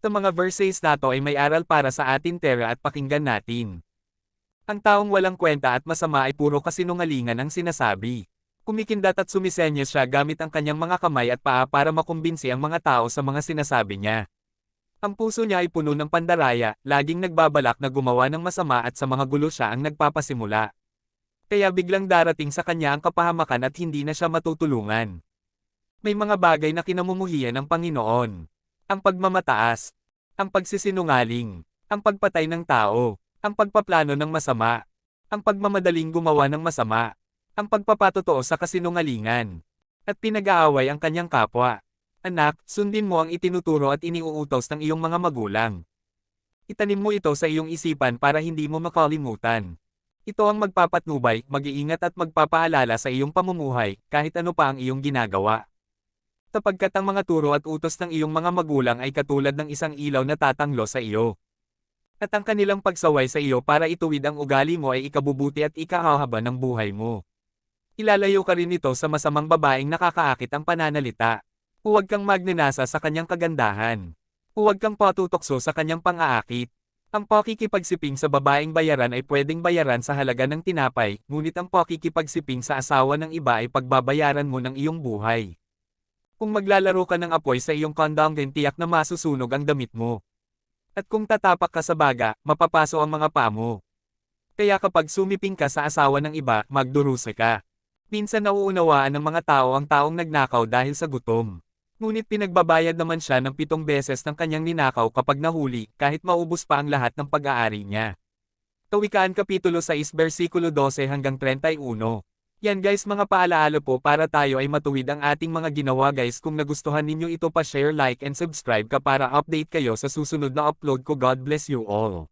Sa mga verses na to ay may aral para sa atin tera at pakinggan natin. Ang taong walang kwenta at masama ay puro kasinungalingan ang sinasabi. Kumikindat at sumisenyas siya gamit ang kanyang mga kamay at paa para makumbinsi ang mga tao sa mga sinasabi niya. Ang puso niya ay puno ng pandaraya, laging nagbabalak na gumawa ng masama at sa mga gulo siya ang nagpapasimula. Kaya biglang darating sa kanya ang kapahamakan at hindi na siya matutulungan. May mga bagay na kinamumuhian ng Panginoon. Ang pagmamataas, ang pagsisinungaling, ang pagpatay ng tao, ang pagpaplano ng masama, ang pagmamadaling gumawa ng masama, ang pagpapatotoo sa kasinungalingan, at pinag-aaway ang kanyang kapwa. Anak, sundin mo ang itinuturo at iniuutos ng iyong mga magulang. Itanim mo ito sa iyong isipan para hindi mo makalimutan. Ito ang magpapatnubay, mag-iingat at magpapaalala sa iyong pamumuhay, kahit ano pa ang iyong ginagawa. Sapagkat ang mga turo at utos ng iyong mga magulang ay katulad ng isang ilaw na tatanglo sa iyo. At ang kanilang pagsaway sa iyo para ituwid ang ugali mo ay ikabubuti at ikahahaba ng buhay mo. Ilalayo ka rin nito sa masamang babaeng nakakaakit ang pananalita. Huwag kang magnanasa sa kanyang kagandahan. Huwag kang patutokso sa kanyang pang-aakit. Ang pakikipagsiping sa babaeng bayaran ay pwedeng bayaran sa halaga ng tinapay, ngunit ang pakikipagsiping sa asawa ng iba ay pagbabayaran mo ng iyong buhay. Kung maglalaro ka ng apoy sa iyong kondong din tiyak na masusunog ang damit mo. At kung tatapak ka sa baga, mapapaso ang mga paa mo. Kaya kapag sumiping ka sa asawa ng iba, magdurusa ka. Minsan nauunawaan ng mga tao ang taong nagnakaw dahil sa gutom. Ngunit pinagbabayad naman siya ng pitong beses ng kanyang ninakaw kapag nahuli, kahit maubos pa ang lahat ng pag-aari niya. Kawikaan Kapitulo 6 versikulo 12 hanggang 31 yan guys mga paalaala po para tayo ay matuwid ang ating mga ginawa guys kung nagustuhan ninyo ito pa share like and subscribe ka para update kayo sa susunod na upload ko God bless you all.